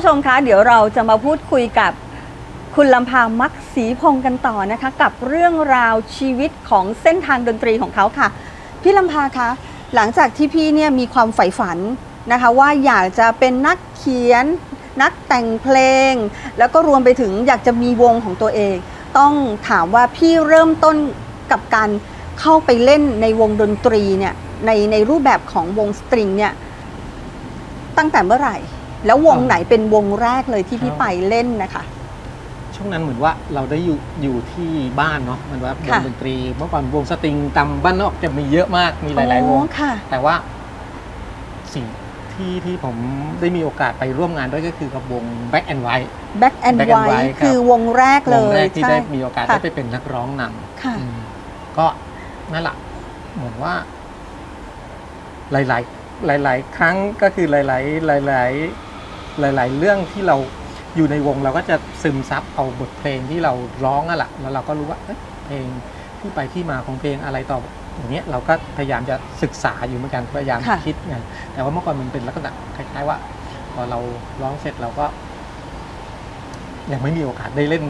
ผู้ชมคะเดี๋ยวเราจะมาพูดคุยกับคุณลำพางมักศรีพงศ์กันต่อนะคะ กับเรื่องราวชีวิตของเส้นทางดนตรีของเขาค่ะ พี่ลำพาคะหลังจากที่พี่เนี่ยมีความใฝ่ฝันนะคะ ว่าอยากจะเป็นนักเขียน นักแต่งเพลง แล้วก็รวมไปถึงอยากจะมีวงของตัวเอง ต้องถามว่าพี่เริ่มต้นกับการเข้าไปเล่นในวงดนตรีเนี่ยในในรูปแบบของวงสตริงเนี่ยตั้งแต่เมื่อไหร่ แล้ววงไหนเป็นวงแรกเลยที่พี่ไปเล่นนะคะ ช่วงนั้นเหมือนว่าเราได้อยู่อยู่ที่บ้านเนาะมันว่าวงค่ะ ดนตรีเมื่อก่อนวงสตริงตามบ้านนอกจะมีเยอะมากมีหลายๆวง อ๋อค่ะ แต่ว่าสิ่งที่ที่ผมได้มีโอกาสไปร่วมงานด้วยก็คือกับวง Back and White Back and Back and White White ครับ คือวงแรกเลวงแรยกที่ใช่ได้มีโอกาสค่ะได้ไปเป็นนักร้องนค่ะำอืมก็นั่นแหละเหมือนว่า หลาย ๆ หลาย ๆ ครั้งก็คือหลาย ๆ หลาย ๆ หลาย ๆ เรื่องที่เราอยู่ในวงเราก็จะซึมซับเอาบทเพลงที่เราร้องอะแหละแล้วเราก็รู้ว่าเอ๊ะเพลงที่ไปที่มาของเพลงอะไรต่ออย่างเงี้ยเราก็พยายามจะศึกษาอยู่เหมือนกันพยายามค่ะ คิดไงแต่ว่าเมื่อก่อนมันเป็นลักษณะคล้ายๆว่า พอเราร้องเสร็จเราก็ ยังไม่มีโอกาสได้เล่น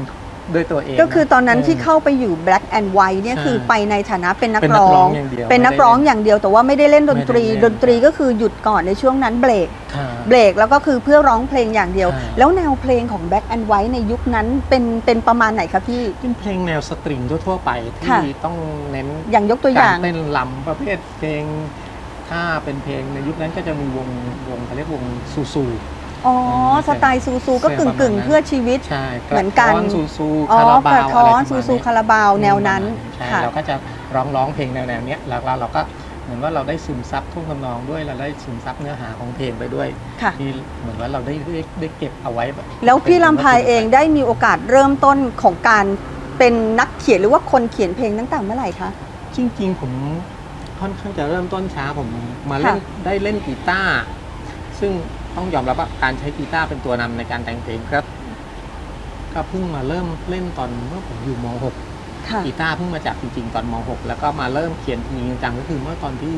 ด้วยตัวเองก็คือตอนนั้นเที่เข้าไปอยู่ Black and White เนี่ยใช่คือไปในฐานะเป็นนักเป็นนัร้กอร้องงอย่างเดียวเป็นนักไม่ได้ร้องอย่างเดียวแต่ว่าไม่ได้เล่นดนตรีไม่ได้เล่นดนตรีก็คือหยุดก่อนในช่วงนั้นเบรกค่ะเบรกแล้วก็คือเพื่อร้องเพลงอย่างเดียวใช่แล้วแนวเพลงของ Black and White ในยุคนั้นเป็นเป็นประมาณไหนคะพี่เป็นเพลงแนวสตริงทั่วๆไปค่ะที่ต้องเน้นอย่างยกตัวอกาย่ารงเต้นลำประเภทเพลงถ้าเป็นเพลงในยุคนั้นก็จะมีวงวงเขาเรียกวงซูซู อ๋อ สไตล์ซูซูก็เสีกึ่ยงประกึ่งมาณนั้นเพื่อชีวิต ใช่เหมือนกันระท้ซูซูอ๋อคาราบากระวท้ออะไรนประซูมาณซูนี้คาราบาวแนวนั้นใช่ค่ะเราก็จะร้องร้องเพลงแนวแนวๆเนี้ยแล้วเราเราก็เหมือนว่าเราได้ซึมซับทุ่งทำนองด้วยเราได้ซึมซับเนื้อหาของเพลงไปด้วยค่ะที่เหมือนว่าเราได้ได้ได้เก็บเอาไว้บบแล้วพี่เป็นลำพายเองได้มีโอกาสเริ่มต้นของการเป็นนักเขียนหรือว่าคนเขียนเพลงตั้งแต่เมื่อไหร่คะจริง ๆ ผมค่อนข้างจะเริ่มต้นช้าผมมาเล่นค่ะได้เล่นกีตาร์ซึ่ง ต้องยอมรับว่าการใช้กีตาร์เป็นตัวนำในการแต่งเพลงครับ ก็เพิ่งมาเริ่มเล่นตอนเมื่อผมอยู่ม .6 ค่ะกีตาร์เพิ่งมาจับจริงๆตอนม .6 แล้วก็มาเริ่มเขียนจริงๆจังๆก็คือเมื่อตอนที่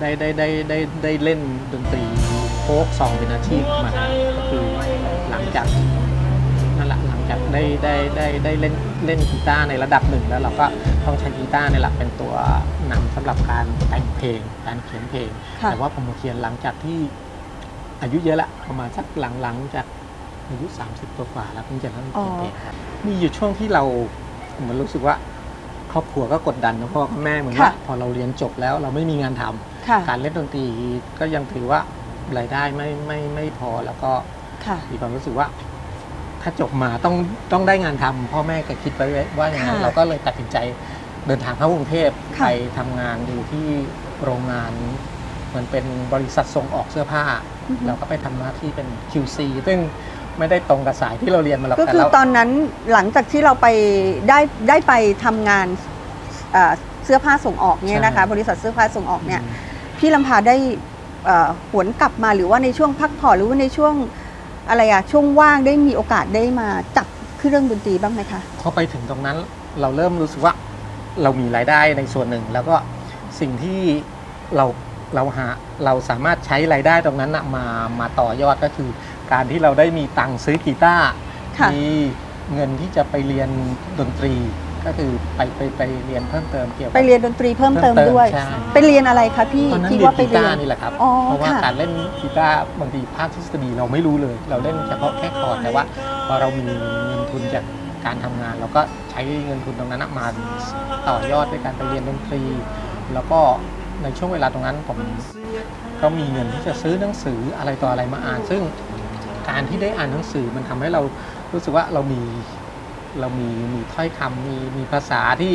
ได้ได้ได้ได้ได้เล่นดนตรีโฟกซองเป็นอาชีพมาก็คือหลังจากนั่นแหละหลังจากได้ได้ได้ได้เล่นเล่นกีตาร์ในระดับหนึ่งแล้วเราก็ต้องใช้กีตาร์ในหลักเป็นตัวนำสำหรับการแต่งเพลง การเขียนเพลง ค่ะ แต่ว่าผมมาเขียนหลังจากที่ อายุเยอะละประมาณสักหลังๆจากอายุ 30กว่าๆแล้วเพิ่งจะเริ่มเขียนเพลงครับมีอยู่ช่วงที่เราเหมือนรู้สึกว่า ครอบครัวก็กดดันนะพ่อกับแม่เหมือนว่าค่ะพอเราเรียนจบแล้วเราไม่มีงานทำค่ะการเล่นดนตรีก็ยังถือว่ารายได้ไม่ไม่ไม่พอแล้วก็ค่ะมีความรู้สึกว่า ถ้าจบมาต้องต้องได้งานทำพ่อแม่ก็คิดไว้ว่าอย่างนั้นค่ะเราก็เลยตัดสินใจเดินทางเข้ากรุงเทพค่ะไปทำงานอยู่ที่โรงงาน เหมือนเป็นบริษัทส่งออกเสื้อผ้า อือฮึ เราก็ไปทำหน้าที่เป็น QC ซึ่งไม่ได้ตรงกับสายที่เราเรียนมาหรอกก็แต่คือเราตอนนั้นหลังจากที่เราไปได้ได้ไปทำงานเอ่อเสื้อผ้าส่งออกเนี่ยนะคะ บริษัทเสื้อผ้าส่งออกเนี่ย พี่ลำพาได้เอ่อหวนกลับมาหรือว่าในช่วงพักผ่อนหรือว่าในช่วงอะไรอะช่วงว่างได้มีโอกาสได้มาจับเครื่องดนตรีบ้างไหมคะ พอไปถึงตรงนั้นเราเริ่มรู้สึกว่าเรามีรายได้ในส่วนหนึ่ง แล้วก็สิ่งที่เรา เราหาเราสามารถใช้รายได้ตรงนั้นนะมามาต่อยอดก็คือ การที่เราได้มีตังค์ซื้อกีตาร์ค่ะ มีเงินที่จะไปเรียนดนตรี ก็คือไปไปไปเรียนเพิ่มเติมเกี่ยวกับ ไปเรียนดนตรีเพิ่มเติมด้วย ใช่ ไปเรียนอะไรคะพี่ตอนนั้นที่เรียว่านไปกีเรีตายน ร์นี่แหละครับ อ๋อเพราะว่าค่ะ การเล่นกีตาร์บางทีภาคทฤษฎีเราไม่รู้เลย เราเล่นเฉพาะแค่คอร์ดแต่ว่าพอเรามีเงินทุนจากการทำงาน เราก็ใช้เงินทุนตรงนั้นนะมาต่อยอดด้วยการไปเรียนดนตรี แล้วก็ ในช่วงเวลาตรงนั้นผมก็มีเงินที่จะซื้อหนังสืออะไรต่ออะไรมาอ่าน ซึ่งการที่ได้อ่านหนังสือมันทำให้เรารู้สึกว่าเรามีเรามีมีถ้อยคำมีมีภาษาที่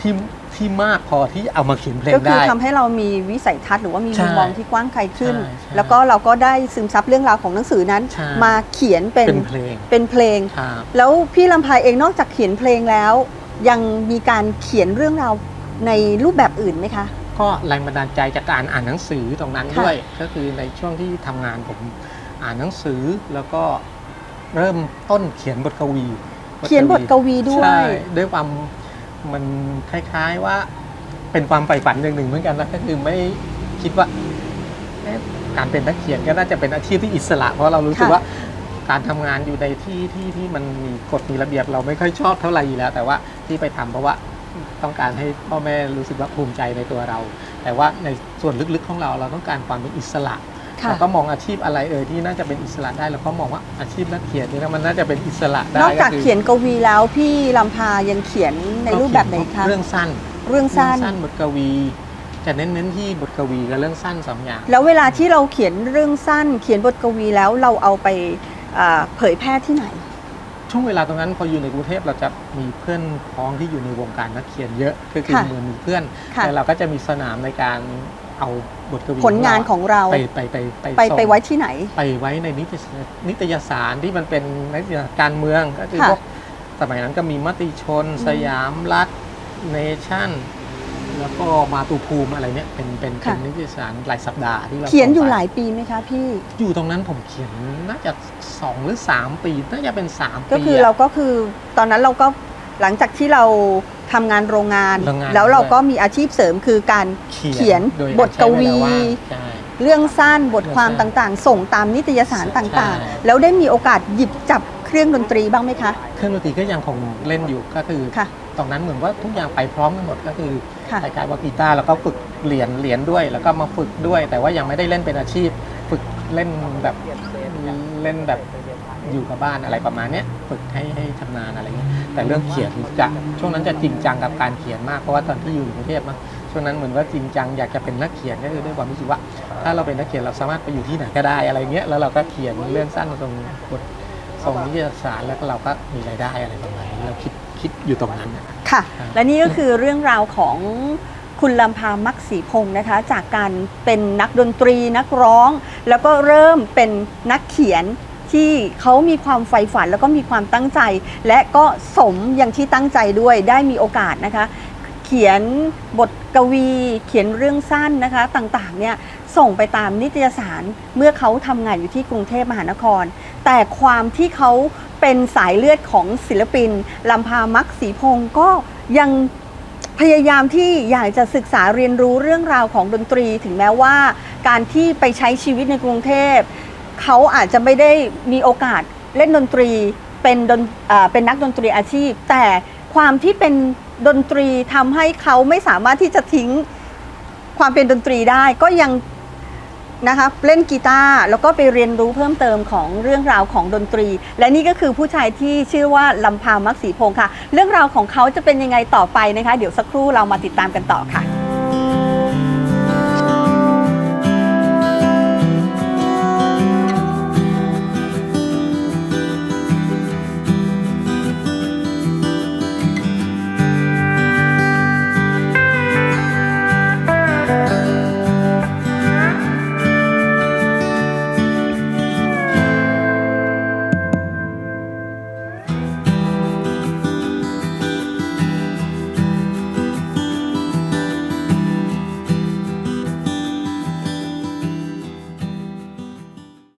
ที่ที่มากพอที่เอามาเขียนเพลงก็คือได้ทำให้เรามีวิสัยทัศน์หรือว่ามีใช่มุมมองที่กว้างไกลขึ้นใช่ใช่แล้วก็เราก็ได้ซึมซับเรื่องราวของหนังสือนั้นใช่มาเขียนเป็นเป็นเพลงเป็นเพลงครับแล้วพี่ลำพายเองนอกจากเขียนเพลงแล้ว ยังมีการเขียนเรื่องราวในรูปแบบอื่นไหมคะ ก็แรงบันดาลใจจากการอ่านหนังสือตรงนั้นค่ะ ด้วย ก็คือในช่วงที่ทำงานผมอ่านหนังสือแล้วก็เริ่มต้นเขียนบทกวีเขียนบทกวีด้วใช่ย ด้วยความมันคล้ายๆว่าเป็นความใฝ่ฝันอย่างหนึ่งเหมือนกันนะก็คือไม่คิดว่าเอ๊ะการเป็นนักเขียนก็น่าจะเป็นอาชีพที่อิสระ เพราะเรารู้สึกค่ะ ว่าการทำงานอยู่ในที่ที่ที่มันมีกฎมีระเบียบเราไม่ค่อยชอบเท่าไหร่อยู่แล้ว แต่ว่าที่ไปทำเพราะว่า ต้องการให้พ่อแม่รู้สึกว่าภูมิใจในตัวเรา แต่ว่าในส่วนลึกๆของเราเราต้องการความเป็นอิสระค่ะเราก็มองอาชีพอะไรเอ่ยที่น่าจะเป็นอิสระได้เราก็มองว่าอาชีพนักเขียนนี่นะมันน่าจะเป็นอิสระได้นอกจากคืเขียนกวีแล้วพี่ลำพายังเขียนในรูปแบบไหนคะเรื่องสั้น เรื่องสั้นสั้นบทกวีจะเน้นๆที่บทกวีกับเรื่องสั้นสองอย่าง แล้วเวลาที่เราเขียนเรื่องสั้น เขียนบทกวีแล้วเราเอาไปอ่าเผยแพร่ที่ไหน ช่วงเวลาตรงนั้นพออยู่ในกรุงเทพเราจะมีเพื่อนพ้องที่อยู่ในวงการนักเขียนเยอะก็คือค่ะเหมือนมีเพื่อน ค่ะแล้วเราก็จะมีสนามในการเอาบทกวีผลงานของเราไปไปไปไปไปส่ง ไปไว้ที่ไหน ไปไว้ในนิตยสารนิตยสารที่มันเป็นนิตยสารการเมืองก็คือค่ะพวกสมัยนั้นก็มีมติชนอืมสยามรัฐเนชั่น แล้วก็มาตุภูมิอะไรเนี่ยเป็นเป็นเป็นนิตยสารรายสัปดาห์ที่เราเขียนอยู่ส่งไปหลายปีไหมคะพี่ อยู่ตรงนั้นผมเขียนน่าจะสองหรือสามปีน่าจะเป็นสามปีก็คืออะเราก็คือตอนนั้นเราก็หลังจากที่เราทำงานโรงงาน โรงงาน แล้วเราก็มีอาชีพเสริมคือการเขียนโดยบทกวี ใช้เาางใช่ เรื่องสั้นบทความเรื่องสั้นต่างๆ ส่งตามนิตยสารใช่ต่างๆแล้วได้มีโอกาสหยิบจับเค รื่องดนตรีบ้างไหมคะ เครื่องดนตรีก็ยังคงเล่นอยู่ก็คือค่ะตรงนั้นเหมือนว่าทุกอย่างไปพร้อมกันหมดก็คือค่ะ รายการว่ากีตาร์แล้วก็ฝึกเหรียญเหรียญด้วย แล้วก็มาฝึกด้วย แต่ว่ายังไม่ได้เล่นเป็นอาชีพ ฝึกเล่นแบบเล่นแบบอยู่กับบ้านอะไรประมาณเนี้ยฝึกให้ให้ชำนาญอะไรเงี้ยแต่เรื่องเขียนจะช่วงนั้นจะจริงจังกับการเขียนมากเพราะว่าตอนที่อยู่กรุงเทพมั้งช่วงนั้นเหมือนว่าจริงจังอยากจะเป็นนักเขียนก็คือด้วยความรู้สึกว่า ถ้าเราเป็นนักเขียนเราสามารถไปอยู่ที่ไหนก็ได้อะไรเงี้ยแล้วเราก็เขียนเรื่องสั้นตรงบท ส่งนิตยสารแล้วก็เราก็มีรายได้อะไรประมาณนี้เราคิดคิดอยู่ตรงนั้นนะค่ะครับและนี่ก็คือเรื่องราวของคุณลำพามักสีพงศ์นะคะ จากการเป็นนักดนตรีนักร้อง แล้วก็เริ่มเป็นนักเขียนที่เขามีความใฝ่ฝันแล้วก็มีความตั้งใจ และก็สมอย่างที่ตั้งใจด้วยได้มีโอกาสนะคะ เขียนบทกวี เขียนเรื่องสั้นนะคะต่างๆเนี่ยส่งไปตามนิตยสารเมื่อเขาทำงานอยู่ที่กรุงเทพมหานคร แต่ความที่เขาเป็นสายเลือดของศิลปินลำพามักสีพงศ์ก็ยังพยายามที่อยากจะศึกษาเรียนรู้เรื่องราวของดนตรี ถึงแม้ว่า การที่ไปใช้ชีวิตในกรุงเทพ เขาอาจจะไม่ได้มีโอกาสเล่นดนตรีเป็นดนเป็นนักดนตรีอาชีพ แต่ความที่เป็นดนตรีทำให้เขาไม่สามารถที่จะทิ้งความเป็นดนตรีได้ ก็ยัง นะคะเล่นกีตาร์แล้วก็ไปเรียนรู้เพิ่มเติมของเรื่องราวของดนตรี และนี่ก็คือผู้ชายที่ชื่อว่าลำพามักสีพงศ์ค่ะ เรื่องราวของเขาจะเป็นยังไงต่อไปนะคะ เดี๋ยวสักครู่เรามาติดตามกันต่อค่ะ